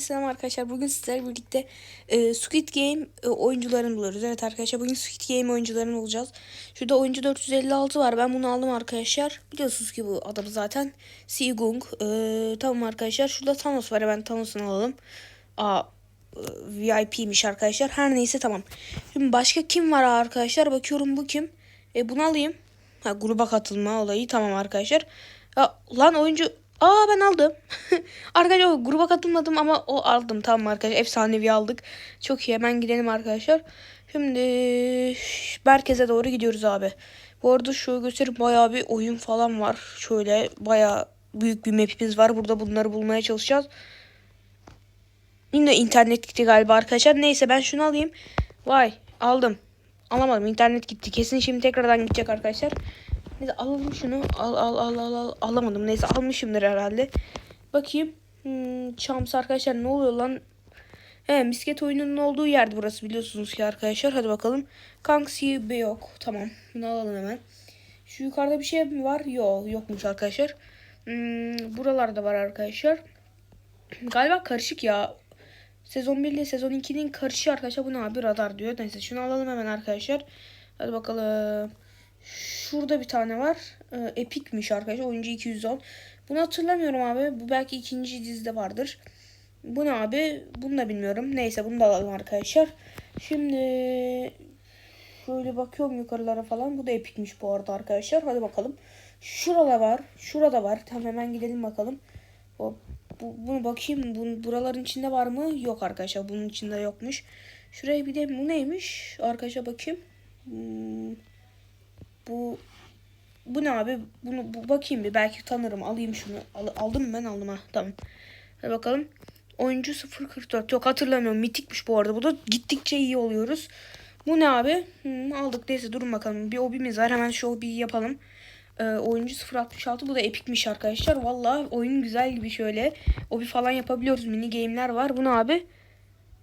Selam arkadaşlar. Bugün sizlerle birlikte e, Squid Game e, oyuncularını buluyoruz. Evet arkadaşlar bugün Squid Game oyuncularını bulacağız. Şurada oyuncu 456 var. Ben bunu aldım arkadaşlar. Biliyorsunuz ki bu adamı zaten. Seagung. E, tamam arkadaşlar. Şurada Thanos var. Hemen Thanos'unu alalım. Aa e, VIP'miş arkadaşlar. Her neyse tamam. Şimdi başka kim var arkadaşlar? Bakıyorum bu kim? E, bunu alayım. Ha, gruba katılma olayı. Tamam arkadaşlar. Ya, lan oyuncu Aa ben aldım. arkadaşlar o gruba katılmadım ama o aldım. Tamam arkadaşlar efsanevi aldık. Çok iyi hemen gidelim arkadaşlar. Şimdi merkeze doğru gidiyoruz abi. Bu arada şu gösterip bayağı bir oyun falan var. Şöyle bayağı büyük bir mapimiz var. Burada bunları bulmaya çalışacağız. Yine internet gitti galiba arkadaşlar. Neyse ben şunu alayım. Vay aldım. Alamadım internet gitti. Kesin şimdi tekrardan gidecek arkadaşlar. Neyse alalım şunu. Al al al al al. Alamadım. Neyse almışımdır herhalde. Bakayım. Hmm, Chams arkadaşlar ne oluyor lan? He misket oyununun olduğu yerde burası biliyorsunuz ki arkadaşlar. Hadi bakalım. Kanksi be yok. Tamam. Bunu alalım hemen. Şu yukarıda bir şey mi var? Yok. Yokmuş arkadaşlar. Hmm, buralarda var arkadaşlar. Galiba karışık ya. Sezon 1 ile sezon 2'nin karışığı arkadaşlar. Bu ne abi? Radar diyor. Neyse şunu alalım hemen arkadaşlar. Hadi bakalım. Şurada bir tane var. Ee, Epic'miş arkadaşlar. Oyuncu 210. Bunu hatırlamıyorum abi. Bu belki ikinci dizide vardır. Bu ne abi? Bunu da bilmiyorum. Neyse bunu da alalım arkadaşlar. Şimdi şöyle bakıyorum yukarılara falan. Bu da Epic'miş bu arada arkadaşlar. Hadi bakalım. Şurada var. Şurada var. Tamam hemen gidelim bakalım. Hop. Bu, bunu bakayım. Bu, buraların içinde var mı? Yok arkadaşlar. Bunun içinde yokmuş. Şuraya bir de bu neymiş? Arkadaşlar bakayım. Hmm. Bu bu ne abi? Bunu bu, bakayım bir belki tanırım. Alayım şunu. Al, aldım ben aldım ha. Tamam. Hadi bakalım. Oyuncu 044. Yok hatırlamıyorum. Mitikmiş bu arada. Bu da gittikçe iyi oluyoruz. Bu ne abi? Hmm, aldık. Neyse durun bakalım. Bir hobimiz var. Hemen şu hobiyi yapalım. Ee, oyuncu 066. Bu da epikmiş arkadaşlar. Valla oyun güzel gibi şöyle. Hobi falan yapabiliyoruz. Mini game'ler var. Bu ne abi?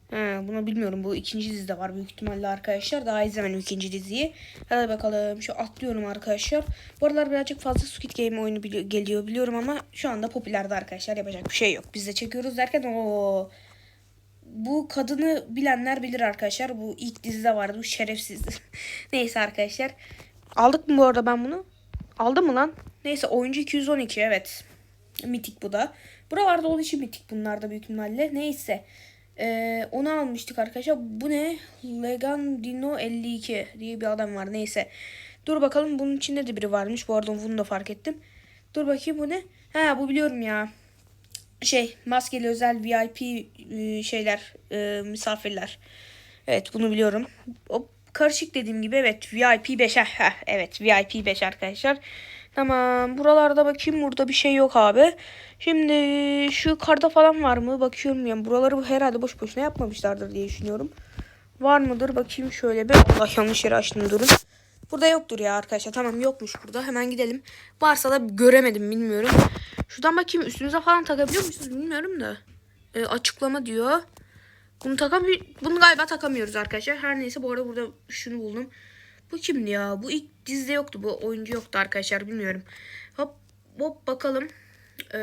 He, bunu bilmiyorum. Bu ikinci dizide var büyük ihtimalle arkadaşlar. Daha izlemedim ikinci diziyi. Hadi bakalım. Şu atlıyorum arkadaşlar. Bu aralar birazcık fazla Squid Game oyunu bili- geliyor biliyorum ama şu anda popülerde arkadaşlar. Yapacak bir şey yok. Biz de çekiyoruz derken o bu kadını bilenler bilir arkadaşlar. Bu ilk dizide vardı. Bu şerefsizdi. Neyse arkadaşlar. Aldık mı bu arada ben bunu? Aldım mı lan? Neyse oyuncu 212 evet. Mitik bu da. Buralarda olduğu için mitik bunlar da büyük ihtimalle. Neyse. Ee, onu almıştık arkadaşlar. Bu ne? Legandino 52 diye bir adam var. Neyse. Dur bakalım bunun içinde de biri varmış. Bu arada bunu da fark ettim. Dur bakayım bu ne? Ha bu biliyorum ya. Şey maskeli özel VIP e, şeyler e, misafirler. Evet bunu biliyorum. O karışık dediğim gibi evet VIP 5 heh, evet VIP 5 arkadaşlar. Tamam buralarda bakayım burada bir şey yok abi. Şimdi şu karda falan var mı bakıyorum yani buraları herhalde boş boşuna yapmamışlardır diye düşünüyorum. Var mıdır bakayım şöyle bir Allah yanlış yere açtım durun. Burada yoktur ya arkadaşlar tamam yokmuş burada hemen gidelim. Varsa da göremedim bilmiyorum. Şuradan bakayım üstümüze falan takabiliyor musunuz bilmiyorum da. E, açıklama diyor. Bunu takamıyor. Bunu galiba takamıyoruz arkadaşlar. Her neyse bu arada burada şunu buldum. Bu kimdi ya? Bu ilk dizide yoktu. Bu oyuncu yoktu arkadaşlar. Bilmiyorum. Hop hop bakalım. Ee,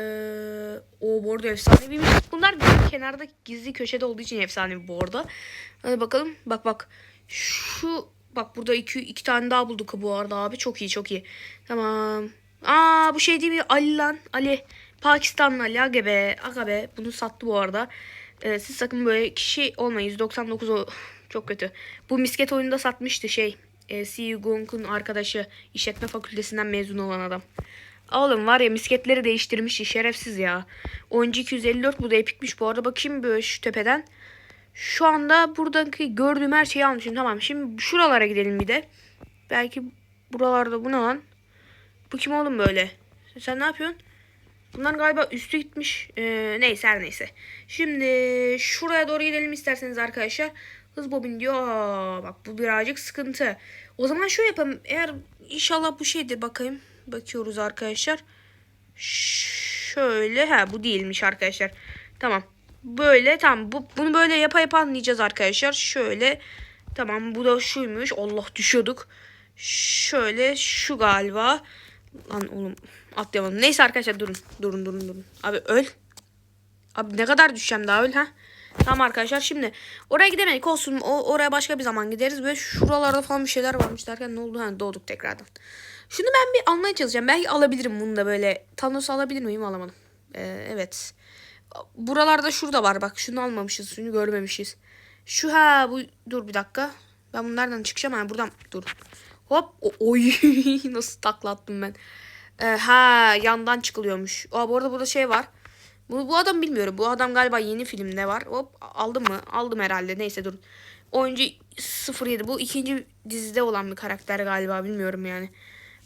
o arada efsaneviymiş. Bunlar kenarda gizli köşede olduğu için efsanevi bu arada. Hadi bakalım. Bak bak. Şu bak burada iki, iki tane daha bulduk bu arada abi. Çok iyi çok iyi. Tamam. Aa bu şey değil mi? Ali lan. Ali. Pakistanlı Ali. Aga be. Aga be. Bunu sattı bu arada. Ee, siz sakın böyle kişi olmayın. 199 o çok kötü. Bu misket oyunda satmıştı şey. E, C. Gong'un arkadaşı işletme fakültesinden mezun olan adam. Oğlum var ya misketleri değiştirmiş şerefsiz ya. Oyuncu 254 bu da epikmiş bu arada bakayım böyle şu tepeden. Şu anda buradaki gördüğüm her şeyi almışım tamam. Şimdi şuralara gidelim bir de. Belki buralarda bu ne lan? Bu kim oğlum böyle? Sen ne yapıyorsun? Bunlar galiba üstü gitmiş. Ee, neyse her neyse. Şimdi şuraya doğru gidelim isterseniz arkadaşlar. Hız bobin diyor. Bak bu birazcık sıkıntı. O zaman şöyle yapalım. Eğer inşallah bu şeydir bakayım. Bakıyoruz arkadaşlar. Şöyle. Ha bu değilmiş arkadaşlar. Tamam. Böyle tamam. Bu, bunu böyle yapa yapa anlayacağız arkadaşlar. Şöyle. Tamam bu da şuymuş. Allah düşüyorduk. Şöyle şu galiba. Lan oğlum atlayamadım. Neyse arkadaşlar durun. Durun durun durun. Abi öl. Abi ne kadar düşeceğim daha öyle ha? Tamam arkadaşlar şimdi oraya gidemedik olsun o, oraya başka bir zaman gideriz ve şuralarda falan bir şeyler varmış derken ne oldu ha doğduk tekrardan. Şunu ben bir almaya çalışacağım belki alabilirim bunu da böyle Thanos alabilir miyim alamadım. Ee, evet buralarda şurada var bak şunu almamışız şunu görmemişiz. Şu ha bu dur bir dakika ben bunlardan çıkacağım ha buradan dur. Hop oy nasıl taklattım ben. Ee, ha yandan çıkılıyormuş. Aa, bu arada burada şey var. Bu, bu adam bilmiyorum. Bu adam galiba yeni filmde var. Hop aldım mı? Aldım herhalde. Neyse dur. Oyuncu 07. Bu ikinci dizide olan bir karakter galiba. Bilmiyorum yani.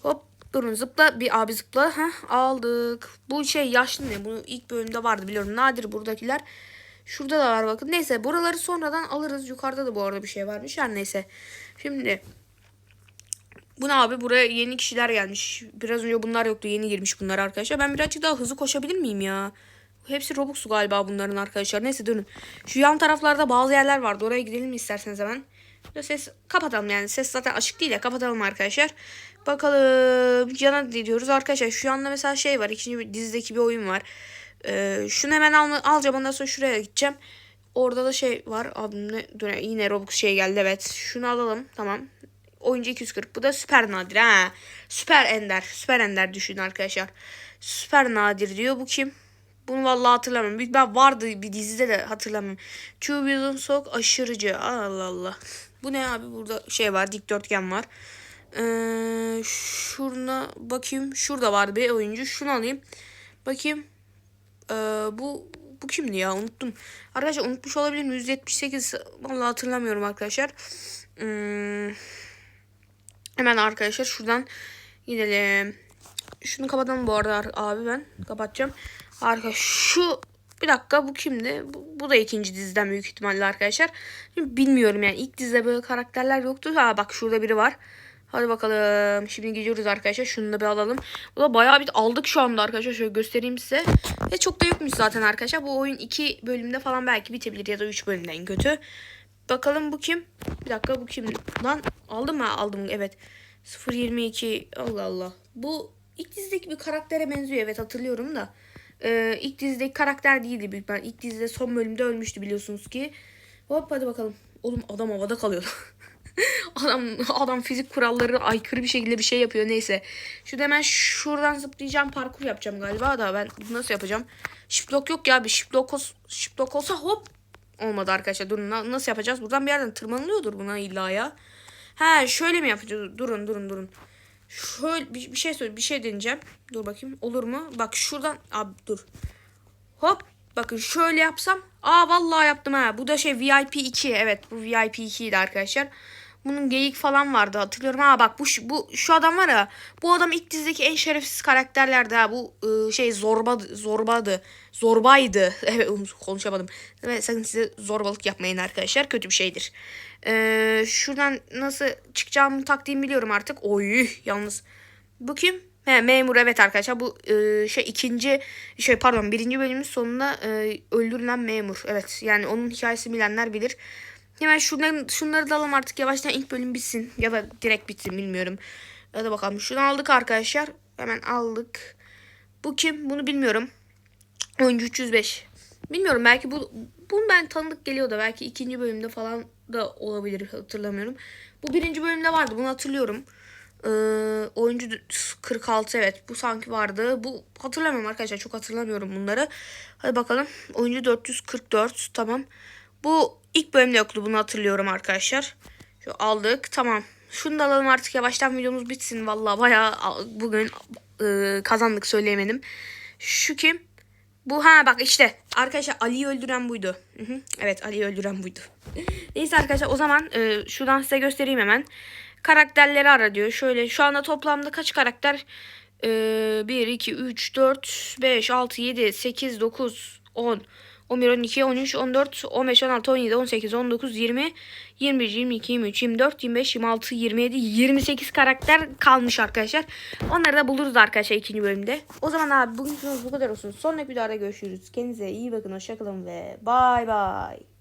Hop durun zıpla. Bir abi zıpla. Heh, aldık. Bu şey yaşlı ne? Bunu ilk bölümde vardı biliyorum. Nadir buradakiler. Şurada da var bakın. Neyse buraları sonradan alırız. Yukarıda da bu arada bir şey varmış. Her neyse. Şimdi bu ne abi? Buraya yeni kişiler gelmiş. Biraz önce bunlar yoktu. Yeni girmiş bunlar arkadaşlar. Ben birazcık daha hızlı koşabilir miyim ya? Hepsi Robux'u galiba bunların arkadaşlar. Neyse dönün. Şu yan taraflarda bazı yerler vardı. Oraya gidelim mi isterseniz hemen. Ses kapatalım yani. Ses zaten açık değil ya. Kapatalım arkadaşlar. Bakalım. Yana diyoruz arkadaşlar. Şu anda mesela şey var. İkinci bir dizideki bir oyun var. Ee, şunu hemen alma, alacağım. Ondan sonra şuraya gideceğim. Orada da şey var. Abi ne, dur, yine Robux şey geldi. Evet. Şunu alalım. Tamam. Oyuncu 240. Bu da süper nadir ha. Süper ender. Süper ender düşün arkadaşlar. Süper nadir diyor. Bu kim? Bunu vallahi hatırlamıyorum. Ben vardı bir dizide de hatırlamıyorum. Chubby'nin sok aşırıcı. Allah Allah. Bu ne abi? Burada şey var. Dikdörtgen var. Ee, şuruna bakayım. Şurada var bir oyuncu. Şunu alayım. Bakayım. Ee, bu bu kimdi ya? Unuttum. Arkadaşlar unutmuş olabilirim. 178 vallahi hatırlamıyorum arkadaşlar. Hmm, hemen arkadaşlar şuradan gidelim. Şunu kapatalım bu arada ar- abi ben. Kapatacağım. Harika. Şu bir dakika bu kimdi? Bu, bu da ikinci diziden büyük ihtimalle arkadaşlar. Şimdi bilmiyorum yani ilk dizide böyle karakterler yoktu. Ha bak şurada biri var. Hadi bakalım. Şimdi gidiyoruz arkadaşlar. Şunu da bir alalım. Bu da bayağı bir aldık şu anda arkadaşlar. Şöyle göstereyim size. Ve çok da yokmuş zaten arkadaşlar. Bu oyun iki bölümde falan belki bitebilir ya da üç bölümde en kötü. Bakalım bu kim? Bir dakika bu kim? Lan aldım mı? Aldım evet. 022 Allah Allah. Bu ilk dizideki bir karaktere benziyor evet hatırlıyorum da. Ee, ilk dizideki karakter değildi büyük ben. İlk dizide son bölümde ölmüştü biliyorsunuz ki. Hop hadi bakalım. Oğlum adam havada kalıyordu. adam adam fizik kuralları aykırı bir şekilde bir şey yapıyor neyse. Şu hemen şuradan zıplayacağım parkur yapacağım galiba da ben nasıl yapacağım? Shiftlock yok ya bir shiftlock, ol, shiftlock olsa hop olmadı arkadaşlar. Durun na- nasıl yapacağız? Buradan bir yerden tırmanılıyordur buna illa ya. Ha şöyle mi yapacağız? Durun durun durun. Şöyle bir, bir şey söyle bir şey deneyeceğim. Dur bakayım olur mu? Bak şuradan abi dur. Hop bakın şöyle yapsam. Aa vallahi yaptım ha. Bu da şey VIP 2. Evet bu VIP 2 idi arkadaşlar. Bunun geyik falan vardı hatırlıyorum. Ha bak bu bu şu adam var ya. Bu adam ilk dizideki en şerefsiz karakterlerdi ha. Bu ıı, şey zorba zorbadı. Zorbaydı. Evet konuşamadım. Evet sakın size zorbalık yapmayın arkadaşlar. Kötü bir şeydir. Ee, şuradan nasıl çıkacağımı taktiğimi biliyorum artık. Oy yalnız. Bu kim? He, memur evet arkadaşlar bu e, şey ikinci şey pardon birinci bölümün sonunda e, öldürülen memur. Evet yani onun hikayesini bilenler bilir. Hemen şunları, şunları da alalım artık yavaştan ilk bölüm bitsin ya da direkt bitsin bilmiyorum. Hadi bakalım şunu aldık arkadaşlar. Hemen aldık. Bu kim? Bunu bilmiyorum. Oyuncu 305. Bilmiyorum belki bu bunu ben tanıdık geliyor da belki ikinci bölümde falan da olabilir hatırlamıyorum. Bu birinci bölümde vardı bunu hatırlıyorum. Ee, oyuncu 46 evet bu sanki vardı. Bu hatırlamıyorum arkadaşlar çok hatırlamıyorum bunları. Hadi bakalım. Oyuncu 444 tamam. Bu ilk bölümde yoktu bunu hatırlıyorum arkadaşlar. Şu aldık tamam. Şunu da alalım artık yavaştan videomuz bitsin. Vallahi bayağı bugün e, kazandık söyleyemedim. Şu kim? Bu ha bak işte arkadaşlar Ali'yi öldüren buydu. Hı hı. Evet Ali'yi öldüren buydu. Neyse arkadaşlar o zaman e, şuradan size göstereyim hemen. Karakterleri ara diyor. Şöyle şu anda toplamda kaç karakter? E, 1, 2, 3, 4, 5, 6, 7, 8, 9, 10, 11, 12, 13, 14, 15, 16, 17, 18, 19, 20, 21, 22, 23, 24, 25, 26, 27, 28 karakter kalmış arkadaşlar. Onları da buluruz arkadaşlar ikinci bölümde. O zaman abi bugün bu kadar olsun. Sonraki videoda görüşürüz. Kendinize iyi bakın. Hoşçakalın ve bay bay.